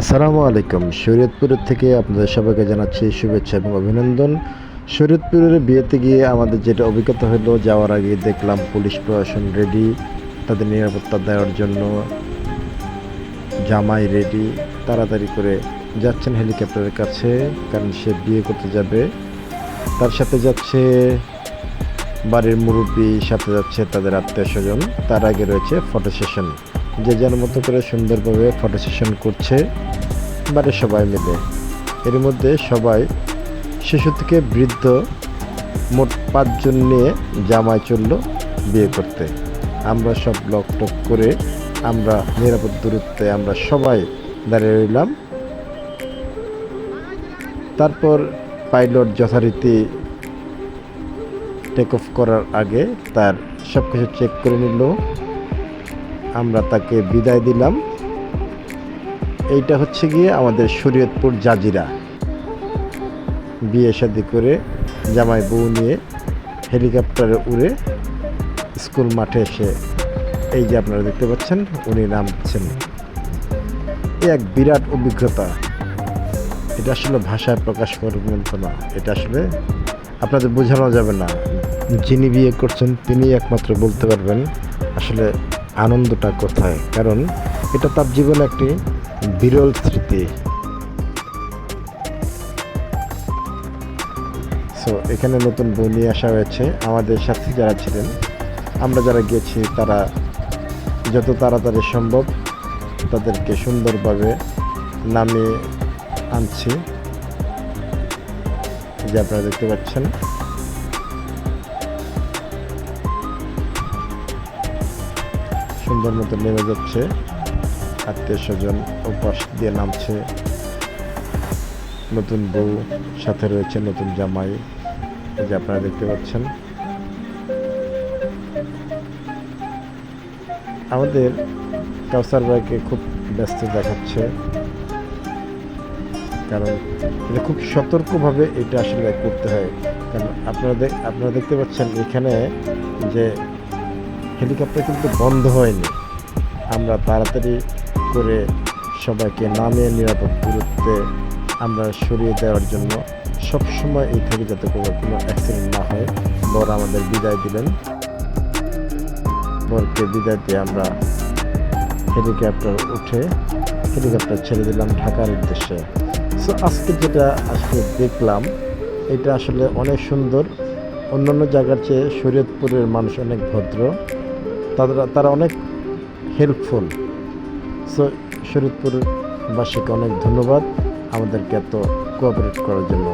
আসসালামু আলাইকুম। শরীয়তপুরের থেকে আপনাদের সবাইকে জানাচ্ছি শুভেচ্ছা এবং অভিনন্দন। শরীয়তপুরের বিয়েতে গিয়ে আমাদের যেটা অভিজ্ঞতা হলো, যাওয়ার আগে দেখলাম পুলিশ প্রশাসন রেডি তাদের নিরাপত্তা দেওয়ার জন্য জামাই রেডি তাড়াতাড়ি করে যাচ্ছেন হেলিকপ্টারের কাছে, কারণ সে বিয়ে করতে যাবে। তার সাথে যাচ্ছে বাড়ির মুরব্বী, সাথে যাচ্ছে তাদের আত্মীয় স্বজন। তার আগে রয়েছে ফটো সেশন যে যার মতো করে সুন্দরভাবে ফটো সেশন করছে বাড়ির সবাই মিলে। এর মধ্যে সবাই শিশু থেকে বৃদ্ধ মোট পাঁচজন নিয়ে জামাই চলল বিয়ে করতে। আমরা সব লক টক করে আমরা নিরাপদ দূরত্বে আমরা সবাই দাঁড়িয়ে রইলাম। তারপর পাইলট যথারীতি টেক অফ করার আগে তার সব কিছু চেক করে নিল। আমরা তাকে বিদায় দিলাম। এইটা হচ্ছে গিয়ে আমাদের শরীয়তপুর জাজিরা। বিয়ে শাদি করে জামাই বউ নিয়ে হেলিকপ্টারে উড়ে স্কুল মাঠে এসে এই যে আপনারা দেখতে পাচ্ছেন, উনি নামছেন। এ এক বিরাট অভিজ্ঞতা। এটা আসলে ভাষায় প্রকাশ করার মতো না। এটা আসলে আপনাদের বোঝানো যাবে না। যিনি বিয়ে করছেন তিনি একমাত্র বলতে পারবেন। আসলে আনন্দটা কোথায়? কারণ এটা তার জীবনে একটি বিরল স্মৃতি। সো এখানে নতুন বই নিয়ে আসা হয়েছে। আমাদের সাথে যারা ছিলেন, আমরা যারা গিয়েছি, তারা যত তাড়াতাড়ি সম্ভব তাদেরকে সুন্দরভাবে নামিয়ে আনছি। যে আপনারা দেখতে পাচ্ছেন সুন্দর মতো নেমে যাচ্ছে। আত্মীয় স্বজন উপাস দিয়ে নামছে। নতুন বউ, সাথে রয়েছে নতুন জামাই। যে আপনারা দেখতে পাচ্ছেন। আমাদের কাউসার ভাইকে খুব ব্যস্ত দেখাচ্ছে। কারণ এটা খুব সতর্কভাবে এটা আসলে করতে হয়। কারণ আপনারা আপনারা দেখতে পাচ্ছেন এখানে যে হেলিকপ্টার কিন্তু বন্ধ হয়নি। আমরা তাড়াতাড়ি করে সবাইকে নামিয়ে নিরাপদ দূরত্বে আমরা সরিয়ে দেওয়ার জন্য সবসময় এই থেকে যাতে কোনো কোনো অ্যাক্সিডেন্ট না হয়। বর আমাদের বিদায় দিলেন বরকে বিদায় দিয়ে আমরা হেলিকপ্টার উঠে হেলিকপ্টার ছেড়ে দিলাম ঢাকার উদ্দেশ্যে। সো আজকে যেটা আজকে দেখলাম, এটা আসলে অনেক সুন্দর। অন্যান্য জায়গার চেয়ে শরীয়তপুরের মানুষ অনেক ভদ্র। তাদের তারা অনেক হেল্পফুল সো শরীরপুরবাসীকে অনেক ধন্যবাদ আমাদেরকে এত কোঅপারেট করার জন্য।